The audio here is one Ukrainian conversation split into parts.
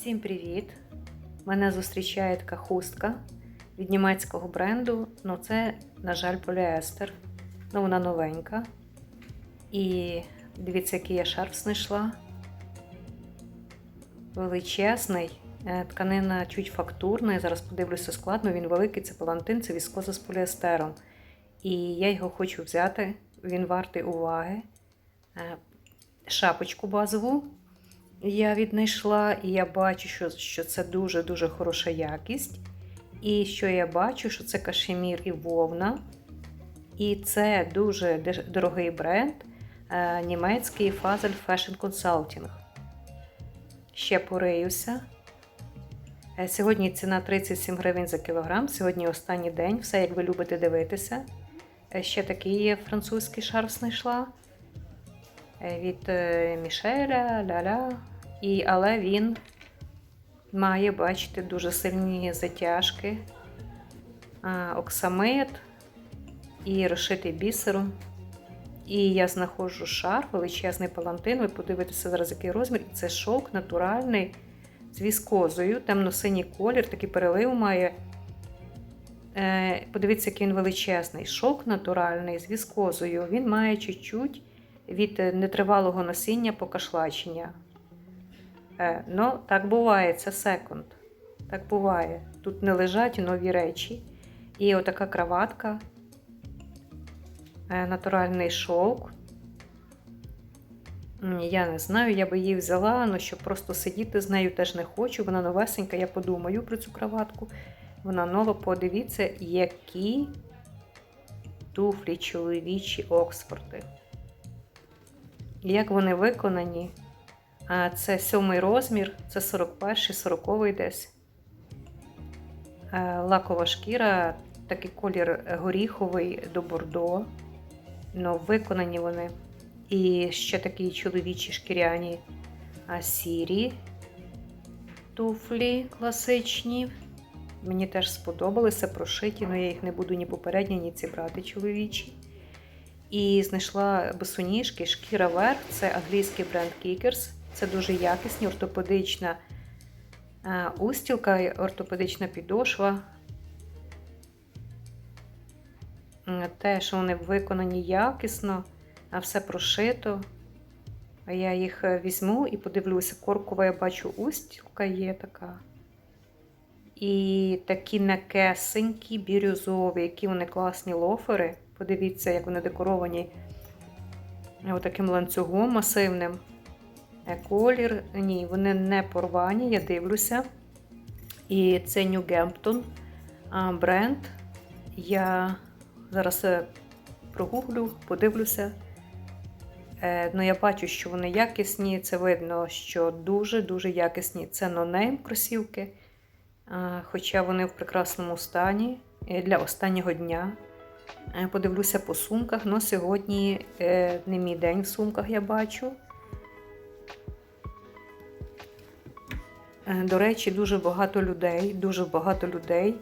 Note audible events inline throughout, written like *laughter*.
Всім привіт! Мене зустрічає така хустка від німецького бренду. Ну, це, на жаль, поліестер. Ну, вона новенька. І дивіться, який я шарф знайшла. Величезний. Е, Тканина чуть фактурна. Я зараз подивлюся складно. Він великий, це палантин, це віскоза з поліестером. І я його хочу взяти. Він вартий уваги. Е, Шапочку базову я віднайшла, і я бачу, що, що це дуже-дуже хороша якість. І що я бачу, що це кашемір і вовна. І це дуже дорогий бренд е, німецький Fazel Fashion Consulting. Ще пориюся. Е, Сьогодні ціна 37 гривень за кілограм. Сьогодні останній день, все як ви любите дивитися. Е, Ще такий французький шарф знайшла від Мішеля, ля-ля. І, але він має, бачите, дуже сильні затяжки, а, оксамит і розшитий бісером. І я знаходжу шар, величезний палантин. Ви подивитеся зараз, який розмір. Це шовк натуральний з віскозою, темно-синій колір, такий перелив має. Е, Подивіться, який він величезний. Шовк натуральний з віскозою. Він має чуть-чуть від нетривалого носіння покашлачення. Е, ну, так буває, це секунд. Так буває. Тут не лежать нові речі. І отака краватка, е, натуральний шовк. Я не знаю, я би її взяла, але щоб просто сидіти з нею теж не хочу. Вона новесенька, я подумаю про цю краватку. Вона нова, подивіться, які туфлі чоловічі Оксфорди. Як вони виконані. Це сьомий розмір, це 41 40 десь. Е, Лакова шкіра, такий колір горіховий до бордо. Ну, виконані вони. І ще такі чоловічі шкіряні сірі туфлі класичні. Мені теж сподобалися, прошиті, але я їх не буду ні попередні, ні ці брати чоловічі. І знайшла босоніжки, шкіра верх, це англійський бренд Kickers. Це дуже якісні, ортопедична е, устілка, і ортопедична підошва. Те, що вони виконані якісно, а все прошито. Я їх е, візьму і подивлюся. Коркова, я бачу, устілка є така. І такі накесенькі, бірюзові, які вони класні лофери. Подивіться, як вони декоровані отаким ланцюгом масивним. Е, Колір, ні, вони не порвані, я дивлюся. І це Gampton бренд. Я зараз е, прогуглю, подивлюся. Е, Ну, я бачу, що вони якісні. Це видно, що дуже-дуже якісні. Це нонейм кросівки. Хоча вони в прекрасному стані для останнього дня. Подивлюся по сумках. Ну, сьогодні не мій день в сумках я бачу. До речі, дуже багато людей, дуже багато людей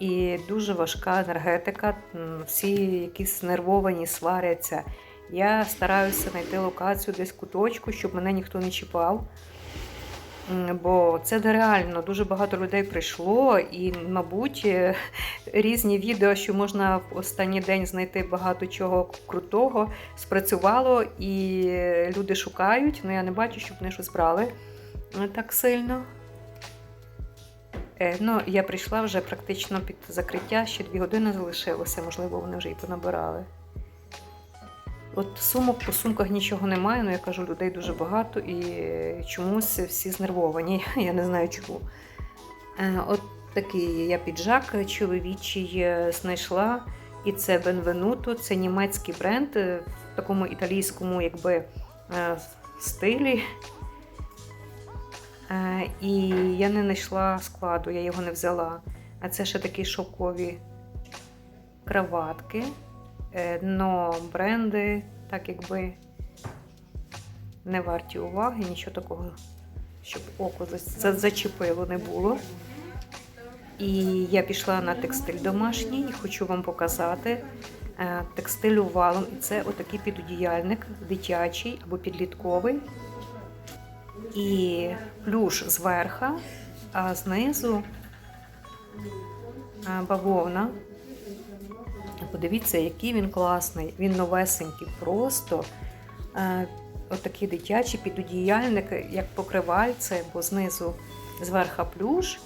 і дуже важка енергетика. Всі якісь нервовані, сваряться. Я стараюся знайти локацію десь куточку, щоб мене ніхто не чіпав. Бо це нереально. Дуже багато людей прийшло, і, мабуть, е, різні відео, що можна в останній день знайти багато чого крутого, спрацювало, і люди шукають. але я не бачу, щоб вони щось брали е, так сильно. Е, Ну, я прийшла вже практично під закриття, ще дві години залишилося, можливо, вони вже і понабирали. От сумок по сумках нічого немає, ну я кажу, людей дуже багато і чомусь всі знервовані. *laughs* Я не знаю чому. Е, От такий я піджак чоловічий е, знайшла. І це Benvenuto, це німецький бренд в такому італійському якби, стилі. Е, І я не знайшла складу, я його не взяла. А це ще такі шовкові краватки. Е, Но бренди, так якби не варті уваги, нічого такого, щоб око за- за- зачепило не було. І я пішла на текстиль домашній і хочу вам показати е, текстилю валом. І це отакий підодіяльник дитячий або підлітковий. І плюш зверха, а знизу бавовна. Подивіться, який він класний. Він новесенький, просто отакий дитячий підодіяльник, як покривальце, бо знизу зверха плюш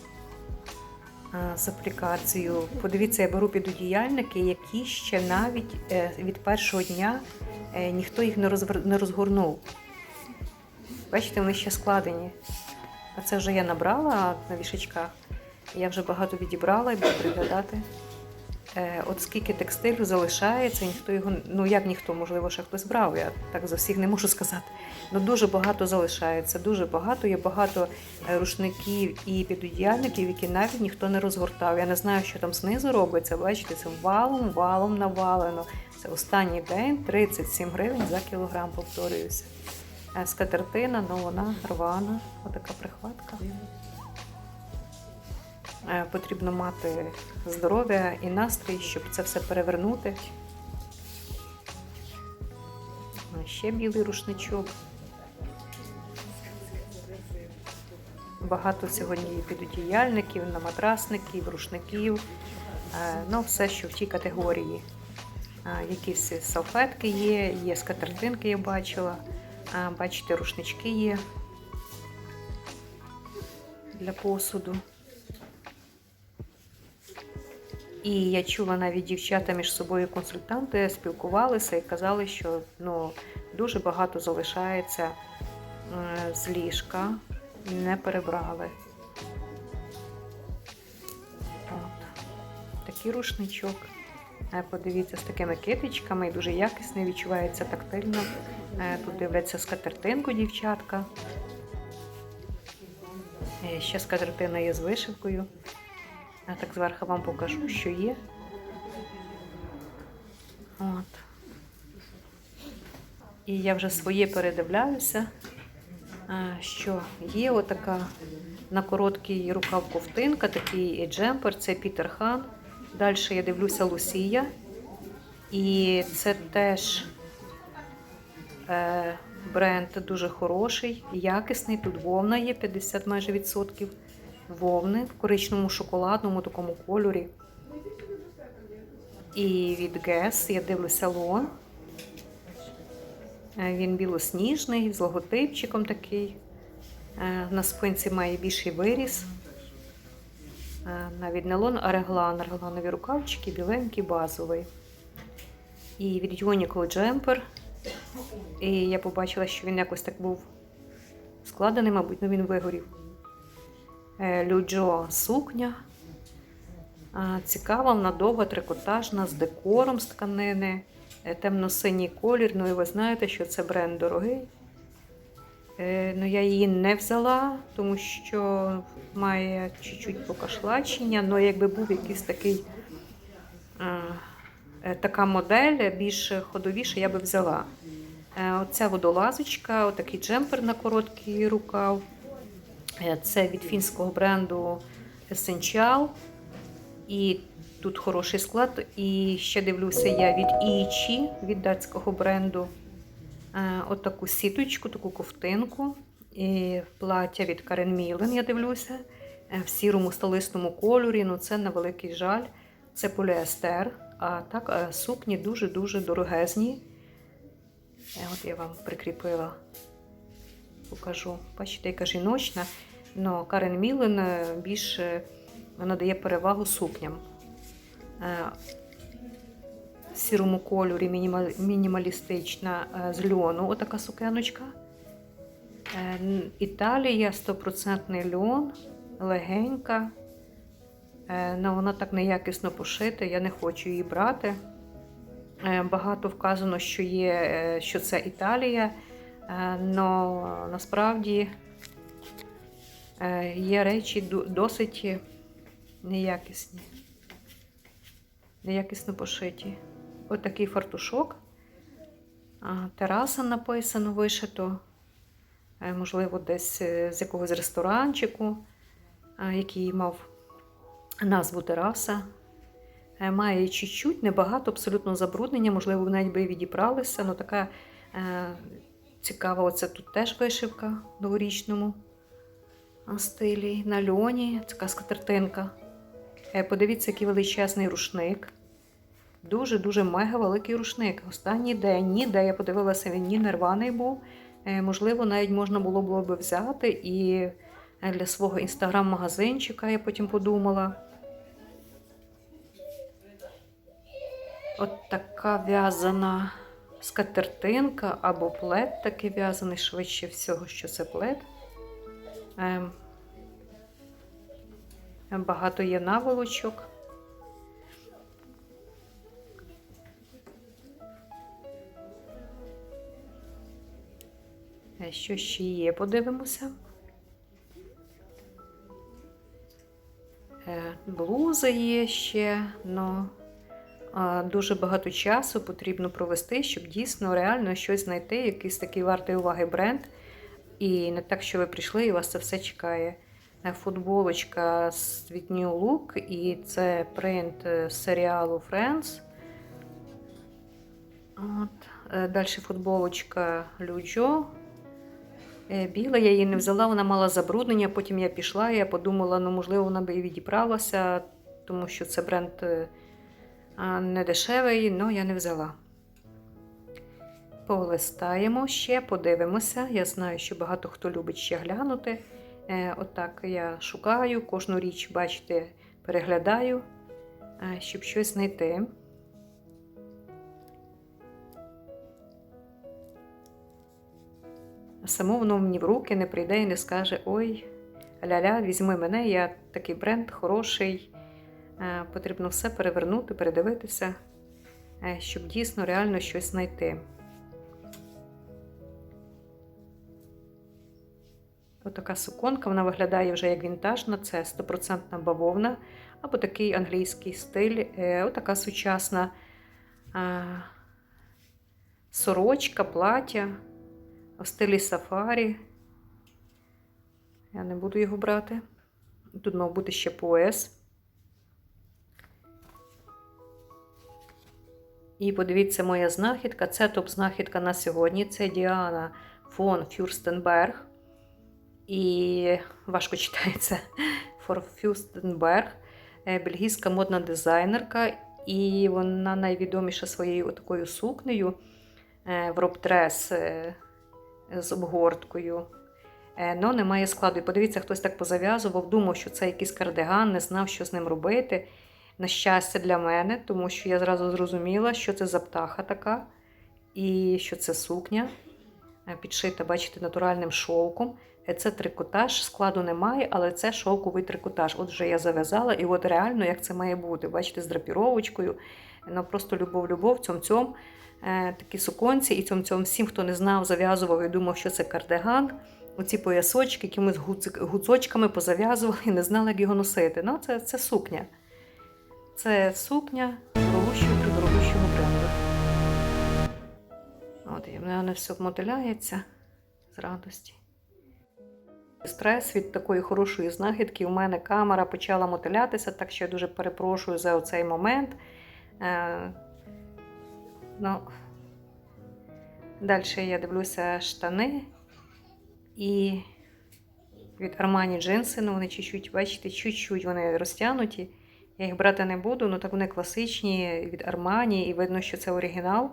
з аплікацією. Подивіться, я беру підодіяльники, які ще навіть е, від першого дня е, ніхто їх не розгорнув. Бачите, вони ще складені. А це вже я набрала на вішечках. Я вже багато відібрала і буду приглядати. Е, от скільки текстилю залишається, ніхто його, ну як ніхто, можливо, ще хтось брав, я так за всіх не можу сказати. Ну дуже багато залишається, дуже багато. Є багато е, рушників і підодіяльників, які навіть ніхто не розгортав. Я не знаю, що там знизу робиться. Бачите, це валом, валом навалено. Це останній день 37 гривень за кілограм, повторююся. Е, Скатертина, ну вона рвана, отака прихватка. Е, Потрібно мати здоров'я і настрій, щоб це все перевернути. Ще білий рушничок. Багато сьогодні є підодіяльників, наматрасників, рушників. Е, Ну, все, що в тій категорії. Е, Якісь салфетки є, є скатертинки, я бачила. Бачите, рушнички є для посуду. І я чула навіть дівчата між собою консультанти спілкувалися і казали, що ну, дуже багато залишається е, з ліжка, не перебрали. От. Такий рушничок. Е, Подивіться, з такими китичками дуже якісний, відчувається тактильно. Е, Тут дивляться скатертинку дівчатка. Е, Ще скатертина є з вишивкою. Я так зверху вам покажу, що є. От. І я вже своє передивляюся, що є отака на короткий рукав ковтинка, такий джемпер, це Пітер Хан. Далі я дивлюся Лусія. І це теж е, бренд дуже хороший, якісний. Тут вовна є 50 майже відсотків вовни в коричневому шоколадному такому кольорі. І від Guess я дивлюся лон. Е, Він білосніжний, з логотипчиком такий. Е, На спинці має більший виріс. Е, Навіть не лон, а реглан. Регланові рукавчики, біленький, базовий. І від Uniqlo Jumper. І я побачила, що він якось так був складений, мабуть, ну він вигорів. Е, Люджо сукня. Цікава, вона трикотажна, з декором з тканини, Е, темно-синій колір. Ну і ви знаєте, що це бренд дорогий. Е, Ну, я її не взяла, тому що має чуть-чуть покашлачення, але якби був якийсь такий е, така модель, більш ходовіша, я би взяла. Е, Оця водолазочка, отакий джемпер на короткий рукав. Е, Це від фінського бренду Essential. І тут хороший склад. І ще дивлюся я від Ічі, від датського бренду. Е, Отаку сіточку, таку ковтинку. І плаття від Карен Мілен, я дивлюся. е, В сірому столисному кольорі. Ну це на великий жаль. Це поліестер. А так е, сукні дуже-дуже дорогезні. От я вам прикріпила покажу. Бачите, яка жіночна. Но Карен Мілен більше надає перевагу сукням. В сірому кольорі мінімалістична е, з льону, отака сукеночка. Е, Італія 100% льон, легенька. Е, Ну, вона так неякісно пошита, я не хочу її брати. Багато вказано, що є, що це Італія, але насправді є речі досить неякісні, неякісно пошиті. Ось такий фартушок. А, Тераса написано, вишито, Е, можливо, десь е, з якогось ресторанчику, який мав назву тераса. Е, Має чуть-чуть, небагато, абсолютно забруднення, можливо, навіть би і відібралися, але така е, Цікаво, оце тут теж вишивка в новорічному стилі. На льоні, така скатертинка. Е, Подивіться, який величезний рушник. Дуже-дуже мега великий рушник. Останній день, ніде я подивилася, він ні не рваний був. Е, Можливо, навіть можна було би взяти і е, для свого інстаграм-магазинчика, я потім подумала. От така в'язана скатертинка або плед такий в'язаний, швидше всього, що це плед. Ем, Багато є наволочок. Що ще є, подивимося. Е, Блузи є ще, але дуже багато часу потрібно провести, щоб дійсно реально щось знайти, якийсь такий вартий уваги бренд. І не так, що ви прийшли і вас це все чекає. Е, Футболочка з від New Look, і це принт е, з серіалу Friends. От. Е, Далі футболочка Люджо. Е, Біла, я її не взяла, вона мала забруднення. Потім я пішла, я подумала, ну, можливо, вона би і відібралася, тому що це бренд е, не дешевий, але я не взяла. Полистаємо ще, подивимося. Я знаю, що багато хто любить ще глянути. Е, Отак я шукаю, кожну річ, бачите, переглядаю, щоб щось знайти. А само воно мені в руки не прийде і не скаже: Ой, ля-ля, візьми мене, я такий бренд хороший. Е, Потрібно все перевернути, передивитися, е, щоб дійсно реально щось знайти. Отака суконка, вона виглядає вже як вінтажна, це 100% бавовна, або такий англійський стиль, е, отака сучасна сорочка, плаття в стилі сафарі. Я не буду його брати. Тут мав бути ще пояс. І подивіться, моя знахідка. Це топ-знахідка на сьогодні. Це Діана фон Фюрстенберг. І важко читається *laughs* фон Фюрстенберг, е, бельгійська модна дизайнерка. І вона найвідоміша своєю такою сукнею е, в роб-дрес е, з обгорткою. Ну, немає складу. І подивіться, хтось так позав'язував, думав, що це якийсь кардиган, не знав, що з ним робити. На щастя, для мене, тому що я зразу зрозуміла, що це за птаха така, і що це сукня, е, підшита, бачите, натуральним шовком. Е, Це трикотаж, складу немає, але це шовковий трикотаж. От вже я зав'язала, і от реально як це має бути. Бачите, з драпіровочкою. Ну просто любов-любов, цьом-цьом. Е, Такі суконці, і цьом-цьом всім, хто не знав, зав'язував і думав, що це кардиган. Оці поясочки, якимись гуцочками позав'язували і не знали, як його носити. Ну, це, це сукня. Це сукня дорогущого при дорогущому бренду. От, і мене все мотиляється з радості. Стрес від такої хорошої знахідки. У мене камера почала мотилятися, так що я дуже перепрошую за цей момент. Ну, далі я дивлюся штани і від Armani джинси, ну вони чуть-чуть, бачите, чуть-чуть вони розтягнуті. Я їх брати не буду, ну так вони класичні від Armani, і видно, що це оригінал.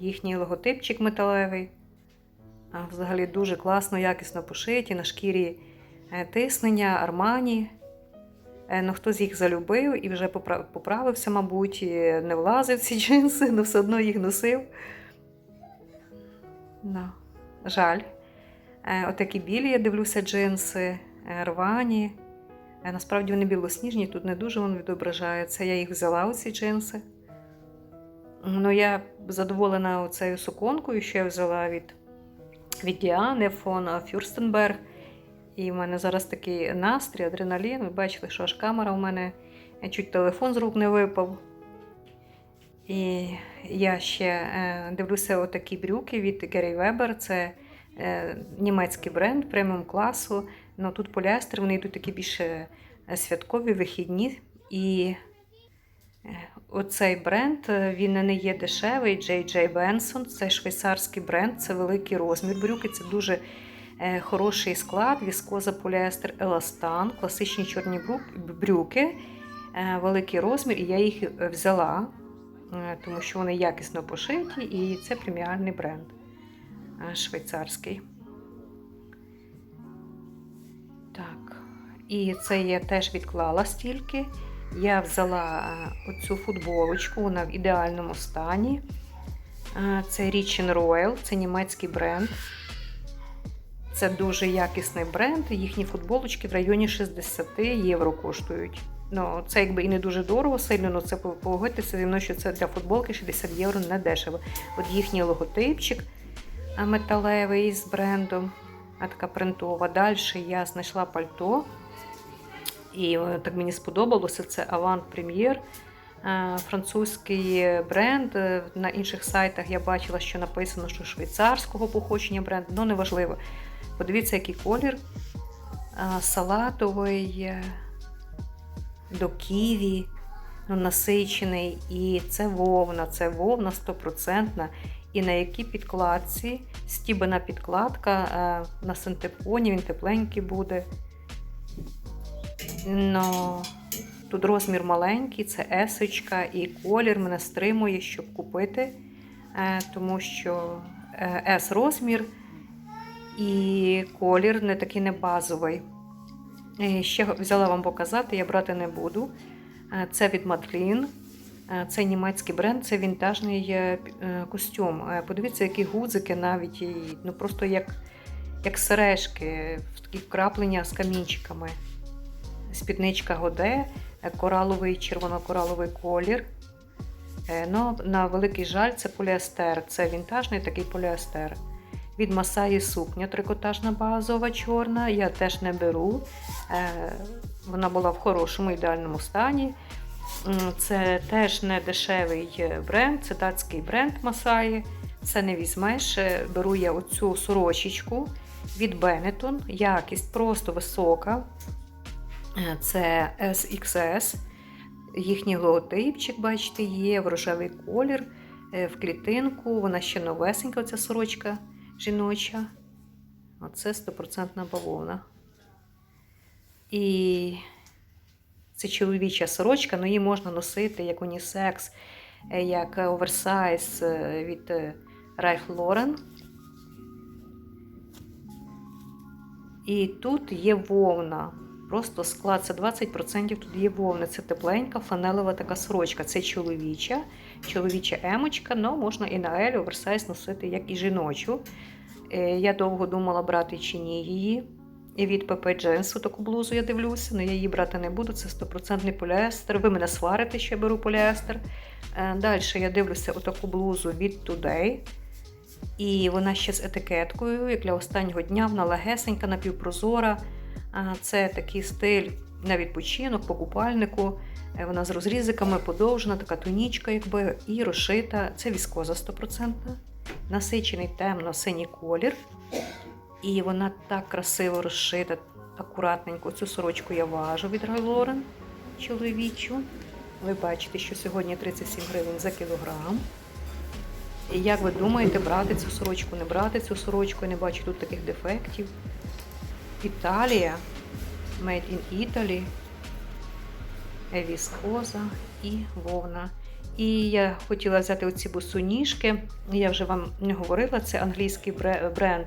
Їхній логотипчик металевий. Взагалі дуже класно, якісно пошиті, на шкірі е, тиснення, Armani. Е, Ну, хтось їх залюбив і вже поправився, мабуть, не влазив ці *laughs* джинси, але все одно їх носив. Ну, жаль. Е, Отакі білі, я дивлюся, джинси, е, рвані. Насправді вони білосніжні, тут не дуже вони відображаються. Я їх взяла, оці джинси. Ну, я задоволена цією суконкою, що я взяла від, від Діани фон Фюрстенберг. І в мене зараз такий настрій, адреналін. Ви бачили, що аж камера у мене е, чуть телефон з рук не випав. І я ще е, дивлюся отакі брюки від Гері Вебер. Це е, німецький бренд преміум класу. Ну, тут поліестер, вони йдуть такі більше святкові, вихідні. І Оцей бренд він не є дешевий. J.J. Benson, це швейцарський бренд, це великий розмір брюки. Це дуже хороший склад, віскоза, поліестер, еластан, класичні чорні брюки, е, великий розмір, і я їх е, взяла, е, тому що вони якісно пошиті, і це преміальний бренд е, швейцарський. Так, і це я теж відклала стільки. Я взяла е, оцю футболочку, вона в ідеальному стані. Е, Це Rich Royal, це німецький бренд. Це дуже якісний бренд. Їхні футболочки в районі 60 євро коштують. Ну, це якби і не дуже дорого сильно, але це погодьтеся зі мною, що це для футболки 60 євро не дешево. От їхній логотипчик металевий з брендом, а така принтова. Далі я знайшла пальто. І е, так мені сподобалося. Це Avant Premier, французький бренд. Е, На інших сайтах я бачила, що написано, що швейцарського походження бренд, ну неважливо. Подивіться, який колір. Салатовий е, до ківі, ну, насичений. І це вовна, це вовна стопроцентна. І на якій підкладці, стібана підкладка е, на синтепоні, він тепленький буде. Ну, тут розмір маленький, це есочка, і колір мене стримує, щоб купити, е, тому що S розмір і колір не такий не базовий. Е, Ще взяла вам показати, я брати не буду. Е, Це від Мадлін. Е, Це німецький бренд, це вінтажний костюм. Подивіться, які гудзики навіть, ну просто як, як сережки, такі вкраплення з камінчиками. Спідничка Годе, кораловий, червоно-кораловий колір. Ну, на великий жаль, це поліестер. Це вінтажний такий поліестер. Від Масаї сукня трикотажна базова чорна. Я теж не беру. Е, Вона була в хорошому ідеальному стані. Це теж не дешевий е, бренд, це датський бренд Масаї. Це не візьмеш. Е, Беру я оцю сорочечку від Benetton. Якість просто висока. Це SXS. Їхній логотипчик, бачите, є в рожевий колір, в клітинку. Вона ще новесенька, ця сорочка жіноча. Оце стопроцентна бавовна. І це чоловіча сорочка, але її можна носити як унісекс, е, як оверсайз е, від е, Ralph Lauren. І тут є вовна. Просто склад це 20% тут є вовни. Це тепленька фланелева така сорочка. Це чоловіча, чоловіча емочка, але можна і на Ель оверсайз носити, як і жіночу. Е, Я довго думала, брати чи ні її. І від ПП Дженсу таку блузу я дивлюся, але я її брати не буду. Це 100% поліестер. Ви мене сварите, що я беру поліестер. Далі я дивлюся отаку блузу від Today. І вона ще з етикеткою, як для останнього дня, вона легесенька, напівпрозора. Це такий стиль на відпочинок по купальнику. Е, Вона з розрізиками подовжена, така тонічка, якби, і розшита. Це віскоза 100%. Насичений темно-синій колір. І вона так красиво розшита, акуратненько. Цю сорочку я важу від Рай Лорен чоловічу. Ви бачите, що сьогодні 37 гривень за кілограм. І як ви думаєте, брати цю сорочку, не брати цю сорочку? Я не бачу тут таких дефектів. Італія, Made in Italy, віскоза і вовна. І я хотіла взяти оці босоніжки. Я вже вам не говорила, це англійський бренд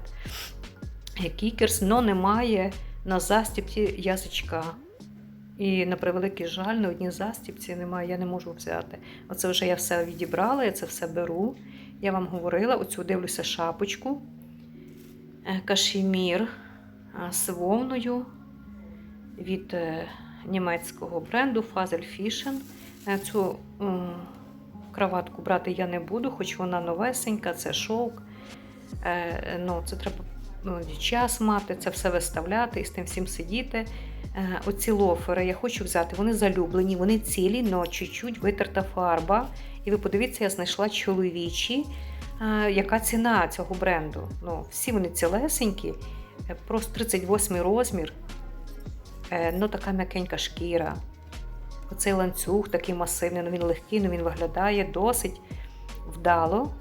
Кікерс, але немає на застіпці язичка. І на превеликий жаль, на одній застіпці немає, я не можу взяти. Оце вже я все відібрала, я це все беру. Я вам говорила, оцю дивлюся шапочку. Е, Кашемір е, з вовною від е, німецького бренду Fazel Fischen. Е, Цю краватку брати я не буду, хоч вона новесенька, це шовк. Е, Ну, це треба ну, час мати, це все виставляти і з тим всім сидіти. Е, Оці лофери я хочу взяти, вони залюблені, вони цілі, але чуть-чуть витерта фарба. І ви подивіться, я знайшла чоловічі. Яка ціна цього бренду? Ну, всі вони цілесенькі, просто 38 розмір. Е, Ну, така м'якенька шкіра. Оцей ланцюг такий масивний, ну він легкий, ну він виглядає досить вдало.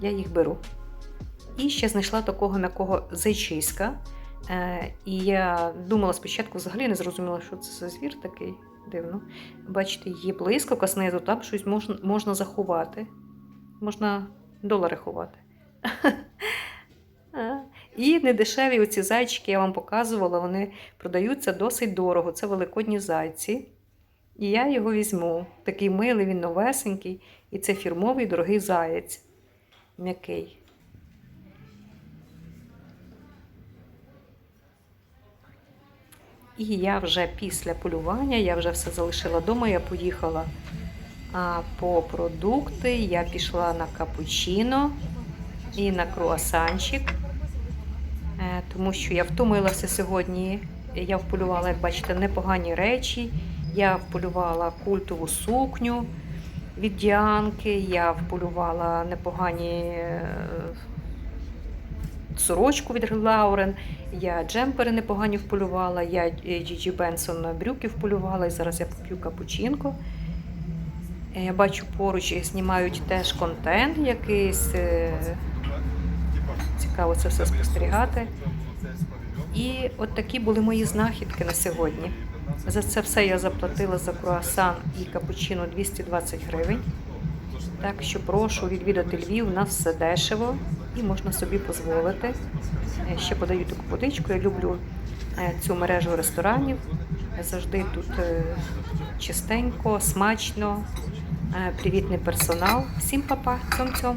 Я їх беру. І ще знайшла такого м'якого зайчиська. Е, і я думала спочатку, взагалі не зрозуміла, що це за звір такий дивно. Бачите, є блискавка знизу, там щось можна, можна заховати. Можна долари ховати. *laughs* І недешеві оці зайчики, я вам показувала, вони продаються досить дорого. Це великодні зайці. І я його візьму. Такий милий, він новесенький. І це фірмовий дорогий заєць. М'який. І я вже після полювання, я вже все залишила вдома, я поїхала а, по продукти, я пішла на капучино і на круасанчик, тому що я втомилася сьогодні. Я вполювала, як бачите, непогані речі. Я вполювала культову сукню від Діанки, я вполювала непогані е, сорочку від Лаурен, я джемпери непогані вполювала, я Джіджі Бенсон брюки вполювала, і зараз я поп'ю капучинко. Е, Я бачу, поруч знімають теж контент якийсь. Цікаво це все спостерігати. І от такі були мої знахідки на сьогодні. За це все я заплатила за круасан і капучино 220 гривень. Так що прошу відвідати Львів, у нас все дешево і можна собі дозволити. Е, Ще подаю таку водичку. Я люблю е, цю мережу ресторанів. Завжди тут е, чистенько, смачно, привітний персонал. Всім па-па, цьом-цьом.